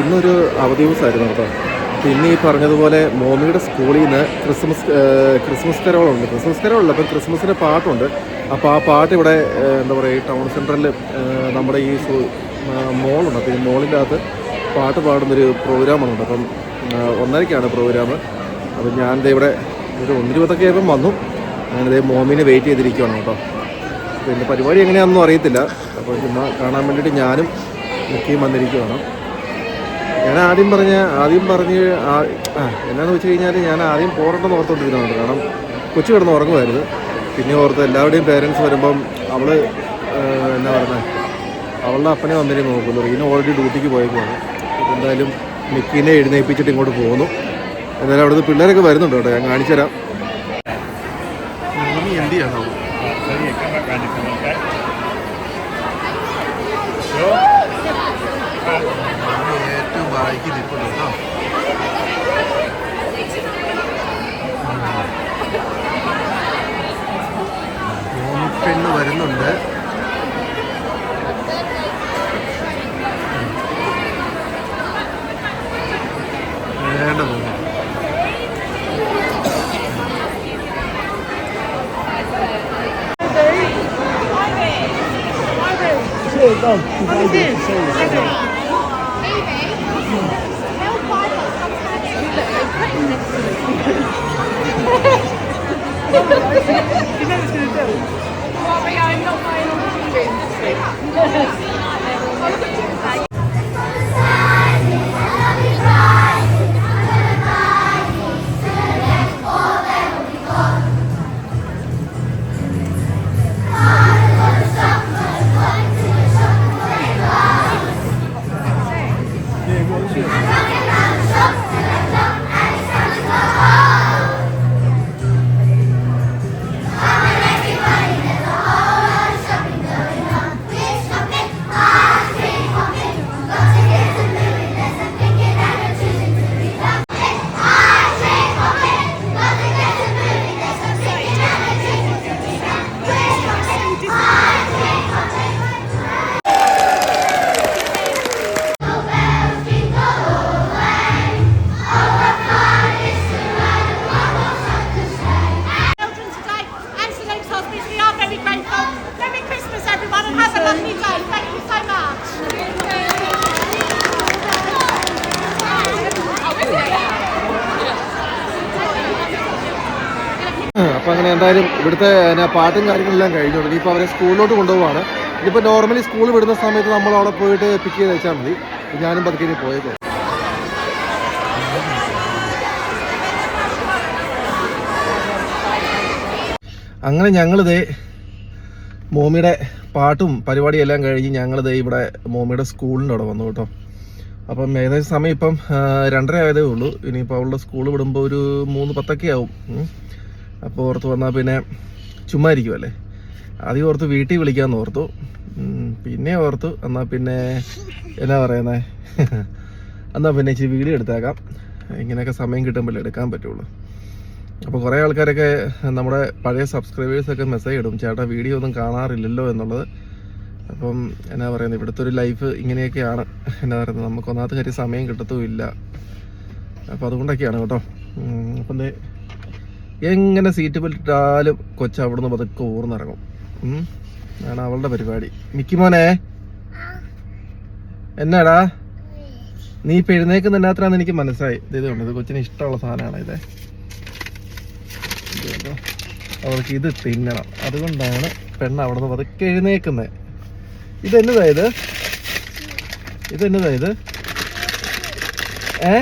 ഇന്നൊരു അവധി ദിവസമായിരുന്നു കേട്ടോ. പിന്നെ ഈ പറഞ്ഞതുപോലെ മോമിയുടെ സ്കൂളിൽ നിന്ന് ക്രിസ്മസ് ക്രിസ്മസ് കരോളുണ്ട്. ക്രിസ്മസ് കരോളില്ല അപ്പം ക്രിസ്മസിന്റെ പാട്ടുണ്ട്. അപ്പോൾ ആ പാട്ട് ഇവിടെ എന്താ പറയുക ടൗൺ സെന്ററിൽ നമ്മുടെ ഈ മോളുണ്ട്. അപ്പോൾ ഈ മോളിന്റെ അകത്ത് പാട്ട് പാടുന്നൊരു പ്രോഗ്രാമാണുണ്ട് അപ്പം ഒന്നരയ്ക്കാണ് പ്രോഗ്രാം. അപ്പം ഞാൻ ഇവിടെ ഒരു ഒന്നിരുപതൊക്കെ ആയപ്പം വന്നു. അങ്ങനെ മോമിനെ വെയിറ്റ് ചെയ്തിരിക്കുകയാണ് കേട്ടോ. പിന്നെ പരിപാടി എങ്ങനെയാണെന്നും അറിയത്തില്ല. അപ്പോൾ ചുമ്മാ കാണാൻ വേണ്ടിയിട്ട് ഞാനും മുക്കിയും വന്നിരിക്കുവാണ്. ഞാൻ ആദ്യം പറഞ്ഞ ആദ്യം പറഞ്ഞ് എന്നാന്ന് വെച്ച് കഴിഞ്ഞാൽ ഞാൻ ആദ്യം പോരണ്ടെന്ന് ഓർത്തോണ്ടിരുന്നുണ്ട് കാരണം കൊച്ചു കിടന്ന് ഉറങ്ങുമായിരുന്നു. പിന്നെ ഓർത്ത് എല്ലാവരുടെയും പേരൻസ് വരുമ്പം അവൾ എന്നാ പറയുന്നത് അവളുടെ അപ്പനെ വന്നിട്ട് നോക്കുള്ളൂ റീന ഓൾറെഡി ഡ്യൂട്ടിക്ക് പോയേക്കാണ് എന്തായാലും മിക്കിനെ എഴുന്നേൽപ്പിച്ചിട്ട് ഇങ്ങോട്ട് പോകുന്നു എന്തായാലും അവിടുന്ന് പിള്ളേരൊക്കെ വരുന്നുണ്ട് കേട്ടോ. ഞാൻ കാണിച്ചു തരാം എന്ത് ചെയ്യണോ വായിക്ക് നിൽപ്പുണ്ട് കേട്ടോ പെണ്ണ് വരുന്നുണ്ട് അങ്ങനെ എന്തായാലും ഇവിടുത്തെ പാട്ടും കാര്യങ്ങളെല്ലാം കഴിഞ്ഞു തുടങ്ങി. ഇപ്പോൾ അവരെ സ്കൂളിലോട്ട് കൊണ്ടുപോവാണ്. ഇനിയിപ്പോൾ നോർമലി സ്കൂൾ വിടുന്ന സമയത്ത് നമ്മൾ അവിടെ പോയിട്ട് പിക്ക് ചെയ്ത് വെച്ചാൽ മതി. ഞാനും പതുക്കെ പോയേക്കോ. അങ്ങനെ ഞങ്ങളിതേ മോമിയുടെ പാട്ടും പരിപാടിയും എല്ലാം കഴിഞ്ഞ് ഞങ്ങളിതേ ഇവിടെ മോമിയുടെ സ്കൂളിന്റെ അവിടെ വന്നു കേട്ടോ. അപ്പം ഏകദേശം സമയം ഇപ്പം രണ്ടര ആയതേ ഉള്ളൂ. ഇനിയിപ്പോൾ അവളുടെ സ്കൂൾ വിടുമ്പോൾ ഒരു മൂന്ന് പത്തൊക്കെ ആവും. അപ്പോൾ ഓർത്ത് വന്നാൽ പിന്നെ ചുമ്മാ ഇരിക്കുമല്ലേ ആദ്യം ഓർത്ത് വീട്ടിൽ വിളിക്കാമെന്ന് ഓർത്തു. പിന്നെ ഓർത്തു. എന്നാൽ പിന്നെ എന്നാ പറയുന്നത് എന്നാൽ പിന്നെ ഇച്ചിരി വീഡിയോ എടുത്തേക്കാം. ഇങ്ങനെയൊക്കെ സമയം കിട്ടുമ്പോൾ എടുക്കാൻ പറ്റുള്ളൂ. അപ്പോൾ കുറേ ആൾക്കാരൊക്കെ നമ്മുടെ പഴയ സബ്സ്ക്രൈബേഴ്സൊക്കെ മെസ്സേജ് ഇടും. ചേട്ടാ വീഡിയോ ഒന്നും കാണാറില്ലല്ലോ എന്നുള്ളത്. അപ്പം എന്നാ പറയുന്നത് ഇവിടുത്തെ ഒരു ലൈഫ് ഇങ്ങനെയൊക്കെയാണ്. എന്നാ പറയുന്നത് നമുക്ക് ഒന്നാമത്തെ കാര്യം സമയം കിട്ടത്തുമില്ല. അപ്പോൾ അതുകൊണ്ടൊക്കെയാണ് കേട്ടോ. അപ്പം എങ്ങനെ സീറ്റ് ബെൽറ്റ് ഇട്ടാലും കൊച്ചു അവിടുന്ന് പതുക്കെ ഊർന്നിറങ്ങും. ആണ് അവളുടെ പരിപാടി. മിക്കിമോനെ എന്നാടാ? നീ ഇപ്പം എഴുന്നേക്കുന്നതിനകത്താണ് എനിക്ക് മനസ്സിലായി. ഇത് ഇതുണ്ട്. ഇത് കൊച്ചിന് ഇഷ്ടമുള്ള സാധനമാണ് ഇത്. അവർക്ക് ഇത് തിന്നണം. അതുകൊണ്ടാണ് പെണ്ണ് അവിടെ നിന്ന് പതുക്കെ എഴുന്നേക്കുന്നത് ഇതെന്നതാ ഇത്? ഇതെന്നതാ ഇത്? ഏ?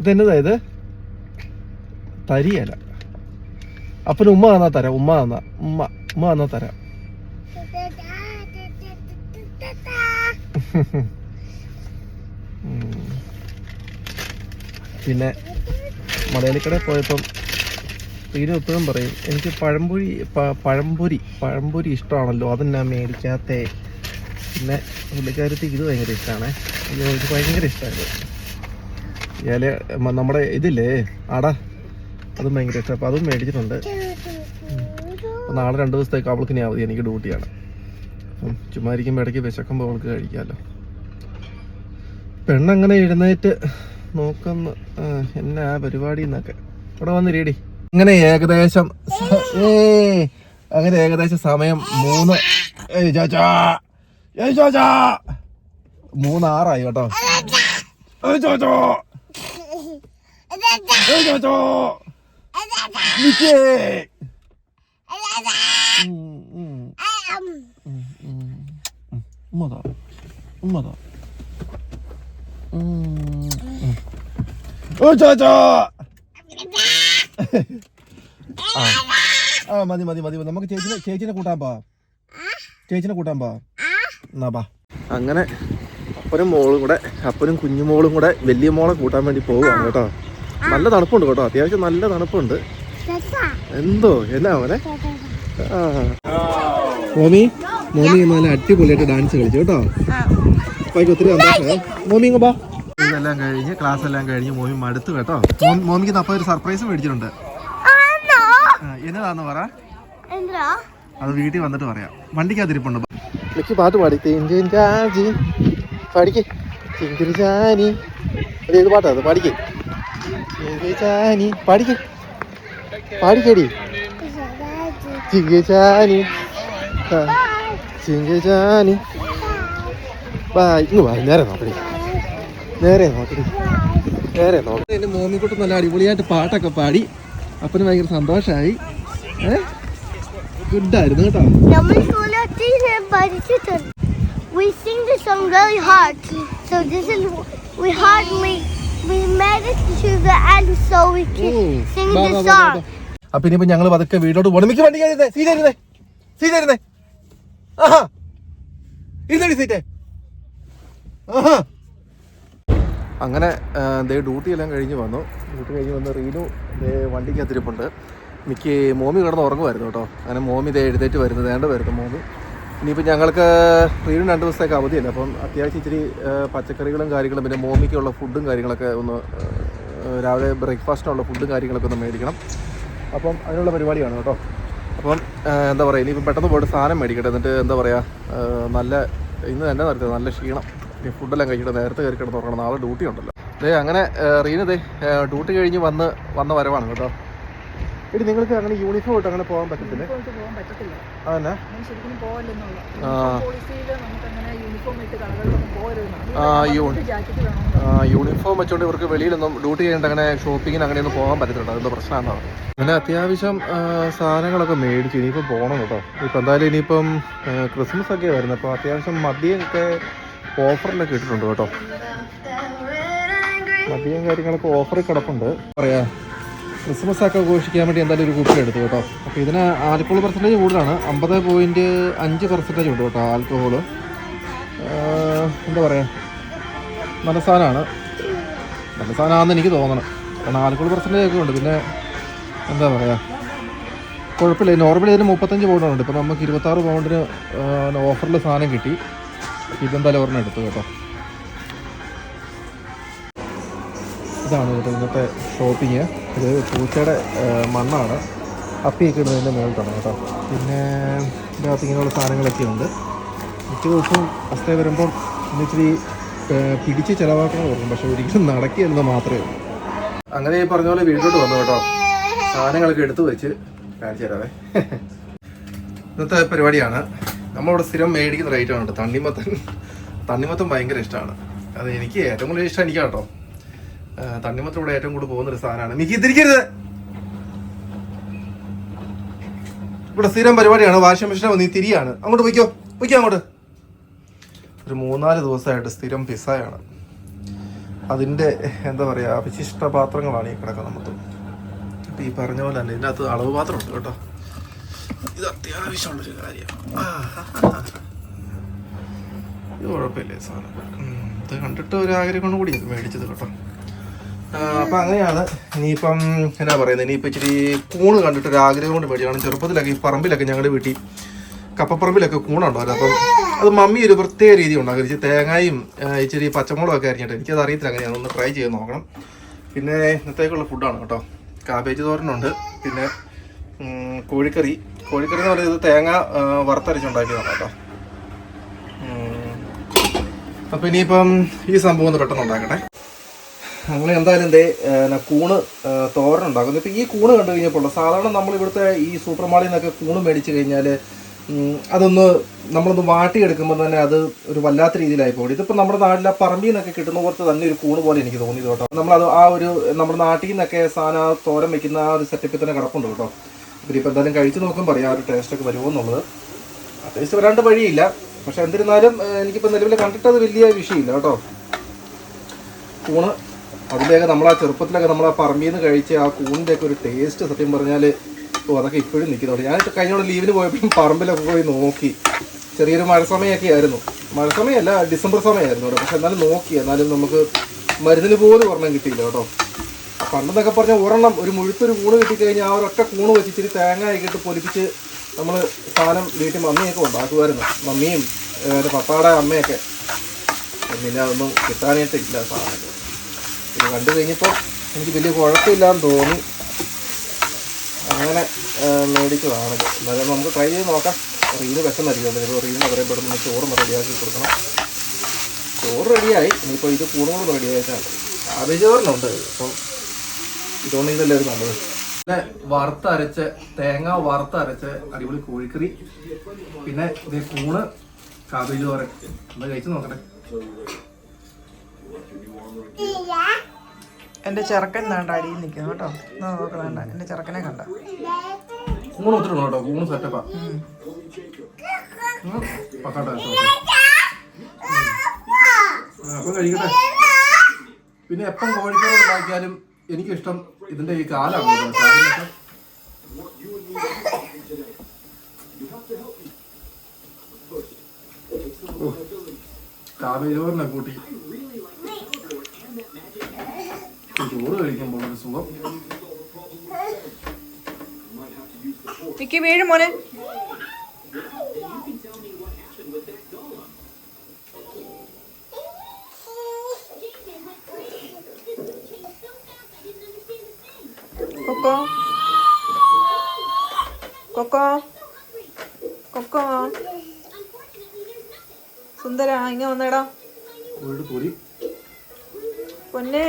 ഇതെന്നതാ ഇത്? തരിയല. അപ്പന് ഉമ്മ തന്നാ തരാം ഉമ്മ തന്നാ ഉമ്മ ഉമ്മ തന്നാ തരാം. പിന്നെ മലയാളിക്കടയിൽ പോയപ്പം തീരെ എപ്പോഴും പറയും എനിക്ക് പഴംപൊരി പഴംപൊരി പഴംപൊരി ഇഷ്ടമാണല്ലോ അതെന്നാ മേടിക്കാത്തേ? പിന്നെ പുള്ളിക്കാരത്തി ഇത് ഭയങ്കര ഇഷ്ടമാണ് ഇത് ഭയങ്കര ഇഷ്ടമായിരുന്നു ഇയാളെ നമ്മുടെ ഇതില്ലേ അട അതും ഭയങ്കര ഇഷ്ടം. അപ്പോൾ അതും മേടിച്ചിട്ടുണ്ട്. അപ്പോൾ നാളെ രണ്ട് ദിവസത്തേക്ക് അവൾക്ക് ഇനി എനിക്ക് ഡ്യൂട്ടിയാണ് അപ്പം ചുമ്മാ ഇരിക്കുമ്പോൾ ഇടയ്ക്ക് വിശക്കുമ്പോൾ അവൾക്ക് കഴിക്കാമല്ലോ പെണ്ണങ്ങനെ എഴുന്നേറ്റ് നോക്കുന്ന? എന്നാ പരിപാടി എന്നൊക്കെ ഇവിടെ വന്ന് ഇരിയടി. അങ്ങനെ ഏകദേശം ഏ അങ്ങനെ ഏകദേശം സമയം മൂന്ന് മൂന്നാറായി കേട്ടോ. ഉം, ഉം. ഉം. ഉമ്മതാ ഉമ്മതാ. ഉം, ഉം. ഓ ചാച്ചാ. ആ. ആ മതി മതി മതി. നമുക്ക് ചേച്ചിനെ ചേച്ചിനെ കൂട്ടാൻ പാ ചേച്ചിനെ കൂട്ടാൻ പാ എന്നാ പാ അങ്ങനെ അപ്പനും മോളും കൂടെ അപ്പനും കുഞ്ഞുമോളും കൂടെ വലിയ മോളെ കൂട്ടാൻ വേണ്ടി പോവുകയാണ് കേട്ടോ. നല്ല തണുപ്പുണ്ട് കേട്ടോ. അത്യാവശ്യം നല്ല തണുപ്പുണ്ട്. എന്തോ? എന്നാ മോനെ. മോമി മോമി നല്ല അടിപൊളിയായിട്ട് ഡാൻസ് കളിച്ചു കേട്ടോ. ഒത്തിരി സന്തോഷം. മോമി ഇങ്ങ് ഇതെല്ലാം കഴിഞ്ഞ് ക്ലാസ് എല്ലാം കഴിഞ്ഞ് മോമി മടുത്തു കേട്ടോ. മോമിക്ക് അപ്പൊ ഒരു സർപ്രൈസ് മേടിച്ചിട്ടുണ്ട്. എന്നതാന്ന് പറ. അത് വീട്ടിൽ വന്നിട്ട് പറയാം. വണ്ടിക്കകത്തിരിപ്പുണ്ട്. എനിക്ക് പാട്ട് പാടി. പാടിക്കേ ചാജി പാടിക്ക്. ചിങ്കിരി ചാനി. അത് ഏത് പാട്ടാ? അത് പാടിക്ക്. ചിങ്കിരി പാടിക്ക. പാടിക്ക് പാടിക്കടി ചിങ്കിരി ചാനി ഇന്ന് വാ നോക്കടി. നേരെ നോക്കടി. നേരെ നോക്കടി. എന്റെ മോമിക്കുട്ടി നല്ല അടിപൊളിയായിട്ട് പാട്ടൊക്കെ പാടി. അപ്പന് ഭയങ്കര സന്തോഷമായി ഏ? ഗുഡായിരുന്നു കേട്ടോ. We sing the song really hard. So this is we hardly we made it to the end so we can Ooh. sing the song. അപ്പൊ ഇനിയിപ്പോ ഞങ്ങൾ പതുക്കെ വീട്ടിലോട്ട് പോകണം മിക്ക വണ്ടി കയറിയിരുന്നേ. സീറ്റ് ആയിരുന്നേ സീറ്റ് ആയിരുന്നേ ആഹാ. ഇതടി സീറ്റ്. ആഹാ. അങ്ങനെ ദേ ഡ്യൂട്ടി എല്ലാം കഴിഞ്ഞ് വന്നു. ഡ്യൂട്ടി കഴിഞ്ഞ് വന്ന് റീനു ദേ വണ്ടിക്ക് വണ്ടിക്കകത്തിരിപ്പുണ്ട്. മിക്ക് മോമി കിടന്ന് ഉറങ്ങുമായിരുന്നു കേട്ടോ. അങ്ങനെ മോമി ദേ എഴുന്നേറ്റ് വരുന്നത്. വേണ്ട വരുന്നു മോമി. ഇനിയിപ്പോൾ ഞങ്ങൾക്ക് വീടും രണ്ട് ദിവസത്തേക്ക് അവധിയല്ല? അപ്പം അത്യാവശ്യം ഇച്ചിരി പച്ചക്കറികളും കാര്യങ്ങളും പിന്നെ മോമിക്കുള്ള ഫുഡും കാര്യങ്ങളൊക്കെ ഒന്ന് രാവിലെ ബ്രേക്ക്ഫാസ്റ്റിനുള്ള ഫുഡും കാര്യങ്ങളൊക്കെ ഒന്ന് മേടിക്കണം. അപ്പം അതിനുള്ള പരിപാടിയാണ് കേട്ടോ. അപ്പം എന്താ പറയുക ഇനിയിപ്പോൾ പെട്ടെന്ന് പോയിട്ട് സാധനം മേടിക്കട്ടെ. എന്നിട്ട് എന്താ പറയുക നല്ല ഇന്ന് തന്നെ നടത്തിയത് നല്ല ക്ഷീണം. ഈ ഫുഡെല്ലാം കഴിച്ചിട്ട് നേരത്തെ കയറി കിടന്ന് ഉറങ്ങണം. നാളെ ഡ്യൂട്ടി ഉണ്ടല്ലോ. ദേ അങ്ങനെ റീനതേ ഡ്യൂട്ടി കഴിഞ്ഞ് വന്ന് വന്ന വരവാണ് കേട്ടോ. എടി നിങ്ങൾക്ക് അങ്ങനെ യൂണിഫോം ഇട്ട് അങ്ങനെ പോകാൻ പറ്റത്തില്ലേ. അതന്നെ? യൂണിഫോം വെച്ചോണ്ട് ഇവർക്ക് വെളിയിലൊന്നും ഡ്യൂട്ടി ചെയ്യേണ്ട അങ്ങനെ ഷോപ്പിങ്ങിന് അങ്ങനെയൊന്നും പോകാൻ പറ്റത്തില്ല അതെന്തോ പ്രശ്നമാണോ അങ്ങനെ അത്യാവശ്യം സാധനങ്ങളൊക്കെ മേടിച്ചു ഇനിയിപ്പോൾ പോകണം കേട്ടോ. ഇപ്പം എന്തായാലും ഇനിയിപ്പം ക്രിസ്മസ് ഒക്കെ വരുന്നത് അപ്പോൾ അത്യാവശ്യം മദ്യമൊക്കെ ഓഫറിലൊക്കെ ഇട്ടിട്ടുണ്ട് കേട്ടോ. മദ്യം കാര്യങ്ങളൊക്കെ ഓഫറിൽ കിടപ്പുണ്ട്. പറയാ. ക്രിസ്മസ് ഒക്കെ ആഘോഷിക്കാൻ വേണ്ടി എന്തായാലും ഒരു കുപ്പി എടുത്തു കേട്ടോ. അപ്പോൾ ഇതിന് ആൽക്കഹോൾ പെർസെന്റേജ് കൂടുതലാണ്. അമ്പത് പോയിന്റ് അഞ്ച് പെർസെന്റേജ് ഉണ്ട് കേട്ടോ ആൽക്കഹോൾ എന്താ പറയുക നല്ല സാധനമാണ് നല്ല സാധനമാണെന്ന് എനിക്ക് തോന്നണം. കാരണം ആൽക്കഹോൾ പെർസെന്റേജ് ഒക്കെ ഉണ്ട്. പിന്നെ എന്താ പറയുക കുഴപ്പമില്ല. നോർമലി ഇതിന് മുപ്പത്തഞ്ച് പൗണ്ടുണ്ട് ഇപ്പോൾ നമുക്ക് ഇരുപത്താറ് പൗണ്ടിന് ഓഫറിൽ സാധനം കിട്ടി. ഇതെന്തായാലും ഒരെണ്ണം എടുത്തു കേട്ടോ. ഇതാണ് കേട്ടോ ഇന്നത്തെ ഷോപ്പിങ് ഇത് പൂച്ചയുടെ മണ്ണാണ്. അപ്പിയൊക്കെ ഇടുന്നതിന്റെ മേളിലാണ് കേട്ടോ. പിന്നെ ഇതിനകത്ത് ഇങ്ങനെയുള്ള സാധനങ്ങളൊക്കെ ഉണ്ട്. മിക്ക ദിവസവും അവസ്ഥ വരുമ്പോൾ ഇന്നിച്ചിരി പിടിച്ച് ചിലവാക്കണം ഓർക്കും പക്ഷെ ഒരിക്കലും നടക്കില്ലെന്ന് മാത്രമേ ഉള്ളൂ. അങ്ങനെ ഈ പറഞ്ഞ പോലെ വീട്ടിലോട്ട് വന്നു കേട്ടോ. സാധനങ്ങളൊക്കെ എടുത്തു വെച്ച് കാണിച്ചു തരാവേ. ഇന്നത്തെ പരിപാടിയാണ്. നമ്മളിവിടെ സ്ഥിരം മേടിക്കുന്ന റേറ്റ് ആണ് കേട്ടോ. തണ്ണിമത്തൻ തണ്ണിമത്തൻ ഭയങ്കര ഇഷ്ടമാണ്. അത് എനിക്ക് ഏറ്റവും കൂടുതൽ ഇഷ്ടം എനിക്കാണ് ഇവിടെ ഏറ്റവും കൂടുതൽ പോകുന്ന ഒരു സാധനമാണ്. മിക്കി തിരിക്കരുത് ഇവിടെ സ്ഥിരം പരിപാടിയാണ്. വാഷിംഗ് മെഷീൻ നീ തിരിയാണ്. അങ്ങോട്ട് പോയിക്കോ. പോയിക്കോ അങ്ങോട്ട്. ഒരു മൂന്നാൽ ദിവസമായിട്ട് സ്ഥിരം പിസ്സയാണ്. അതിന്റെ എന്താ പറയുക വിശിഷ്ട പാത്രങ്ങളാണ് ഈ കിടക്കുന്നത് നമുക്ക് അപ്പം ഈ പറഞ്ഞ പോലെ തന്നെ ഇതിനകത്ത് അളവ് പാത്രമുണ്ട് കേട്ടോ. ഇത് അത്യാവശ്യമുള്ളൊരു കാര്യമാണ്. ഇത് കുഴപ്പമില്ലേ സാധനം. ഇത് കണ്ടിട്ട് ഒരു ആഗ്രഹം കൂടി മേടിച്ചത് കേട്ടോ. അപ്പം അങ്ങനെയാണ്. ഇനിയിപ്പം എന്നാ പറയുന്നത് ഇനിയിപ്പോൾ ഇച്ചിരി കൂണ് കണ്ടിട്ട് ഒരു ആഗ്രഹം കൊണ്ട് മേടിച്ചാണ് ചെറുപ്പത്തിലൊക്കെ ഈ പറമ്പിലൊക്കെ ഞങ്ങളുടെ വീട്ടിൽ കപ്പപ്പറമ്പിലൊക്കെ കൂണുണ്ടാവില്ല അപ്പം അത് മമ്മി ഒരു പ്രത്യേക രീതി ഉണ്ടാകും ഇച്ചിരി തേങ്ങയും ഇച്ചിരി പച്ചമുളകും ഒക്കെ അരിഞ്ഞിട്ട് എനിക്കത് അറിയത്തില്ല അങ്ങനെയാണ് ഒന്ന് ട്രൈ ചെയ്ത് നോക്കണം. പിന്നെ ഇന്നത്തേക്കുള്ള ഫുഡാണ് കേട്ടോ. കാബേജ് തോരനുണ്ട്. പിന്നെ കോഴിക്കറി. കോഴിക്കറി എന്ന് പറയുന്നത് തേങ്ങ വറുത്തരച്ചുണ്ടാക്കിയതാണ് കേട്ടോ. അപ്പൊ ഇനിയിപ്പം ഈ സംഭവം ഒന്ന് പെട്ടെന്ന് ഉണ്ടാക്കട്ടെ. അങ്ങനെ എന്തായാലും എന്തേ കൂണ് തോരൻ ഉണ്ടാക്കുന്നു. ഇപ്പൊ ഈ കൂണ് കണ്ടു കഴിഞ്ഞപ്പോൾ സാധാരണ നമ്മൾ ഇവിടുത്തെ ഈ സൂപ്പർ മാളിൽ നിന്നൊക്കെ കൂണ് മേടിച്ചു കഴിഞ്ഞാൽ അതൊന്ന് നമ്മളൊന്ന് വാട്ടിയെടുക്കുമ്പോൾ തന്നെ അത് ഒരു വല്ലാത്ത രീതിയിലായി പോകും ഇതിപ്പോൾ നമ്മുടെ നാട്ടിലെ പറമ്പിൽ നിന്നൊക്കെ കിട്ടുന്ന പോലത്തെ തന്നെ ഒരു കൂണ് പോലെ എനിക്ക് തോന്നിയത് കേട്ടോ. നമ്മളത് ആ ഒരു നമ്മുടെ നാട്ടിൽ നിന്നൊക്കെ സാധനം ആ തോരൻ വെക്കുന്ന ആ ഒരു സെറ്റപ്പിൽ തന്നെ കിടപ്പുണ്ട് കേട്ടോ. ഇപ്പം എന്തായാലും കഴിച്ച് നോക്കും പറയാം ആ ഒരു ടേസ്റ്റൊക്കെ വരുമോ എന്നുള്ളത്. ടേസ്റ്റ് വരാണ്ട് വഴിയില്ല. പക്ഷെ എന്നിരുന്നാലും എനിക്കിപ്പോൾ നിലവിൽ കണ്ടിട്ട് അത് വലിയ വിഷയമില്ല കേട്ടോ. കൂണ് അതിലേക്ക് നമ്മൾ ആ ചെറുപ്പത്തിലൊക്കെ നമ്മൾ ആ പറമ്പിൽ നിന്ന് കഴിച്ച ആ കൂണിന്റെ ഒക്കെ ഒരു ടേസ്റ്റ് സത്യം പറഞ്ഞാൽ ഓ അതൊക്കെ ഇപ്പോഴും നിൽക്കുന്നുണ്ട്. ഞാൻ കഴിഞ്ഞ തവണ ലീവിന് പോയപ്പോഴും പറമ്പിലൊക്കെ പോയി നോക്കി. ചെറിയൊരു മഴ സമയമൊക്കെ ആയിരുന്നു. മഴ സമയമല്ല ഡിസംബർ സമയമായിരുന്നു കേട്ടോ. പക്ഷെ എന്നാലും നോക്കി. എന്നാലും നമുക്ക് മരുന്നിന് പോലും ഒരെണ്ണം കിട്ടിയില്ല കേട്ടോ. പണ്ടെന്നൊക്കെ പറഞ്ഞാൽ ഒരെണ്ണം ഒരു മുഴുത്തൊരു കൂണ് കിട്ടിക്കഴിഞ്ഞാൽ ആ ഒരൊറ്റ കൂണ് വെച്ച് ഇച്ചിരി തേങ്ങ ഒക്കെ ഇട്ട് പൊലിപ്പിച്ച് നമ്മൾ സാധനം വീട്ടിൽ മമ്മിയൊക്കെ ഉണ്ടാക്കുമായിരുന്നു. മമ്മിയും പപ്പാടെ അമ്മയൊക്കെ. പിന്നെ അതൊന്നും കിട്ടാനായിട്ടില്ല സാധനം. ഇത് കണ്ടു കഴിഞ്ഞപ്പോൾ എനിക്ക് വലിയ കുഴപ്പമില്ലാന്ന് തോന്നി. അങ്ങനെ മേടിച്ചതാണ്. എന്നാലും നമുക്ക് ട്രൈ ചെയ്ത് നോക്കാം. റീന് വിഷം ഇപ്പോൾ റീന് അത്രയും പെടുന്ന ചോറും റെഡിയാക്കി കൊടുക്കണം. ചോറ് റെഡിയായി ഇനിയിപ്പോൾ ഇത് കൂടുതലും റെഡിയായിട്ടാണ് അഭിചോറിനുണ്ട് ചോറിനുണ്ട് അപ്പം ഇതുകൊണ്ട് ഒരു നല്ലത്. പിന്നെ വറുത്തരച്ച് തേങ്ങ വറുത്തരച്ച് അടിപൊളി കോഴിക്കറി. പിന്നെ ഇതേ കൂണ് കാബേജ് തോരൻ. നമ്മൾ കഴിച്ച് നോക്കട്ടെ. എന്റെ ചെറുക്കൻ വേണ്ട അടിയിൽ നിൽക്കുന്നു കേട്ടോ. നോക്കണ എന്റെ ചെറുക്കനെ കണ്ട. കൂണ് ഒത്തിരി കേട്ടോ? കൂണ് സെറ്റപ്പാ പക്കാട്ട അപ്പൊ കഴിക്കട്ടെ. പിന്നെ എപ്പം കോഴിക്കോട് ഉണ്ടാക്കിയാലും എനിക്കിഷ്ടം ഇതിന്റെ ഈ കാലാണ്. കാബേജ് കൂട്ടി ഈ ചോറ് കഴിക്കുമ്പോൾ ഒരു സുഖം. മിക്കി വീഴും മോനെ. കൊക്കോ. കൊക്കോ. കൊക്കോ. സുന്ദര ഇങ്ങ വന്നേടാ. പൊന്നേ.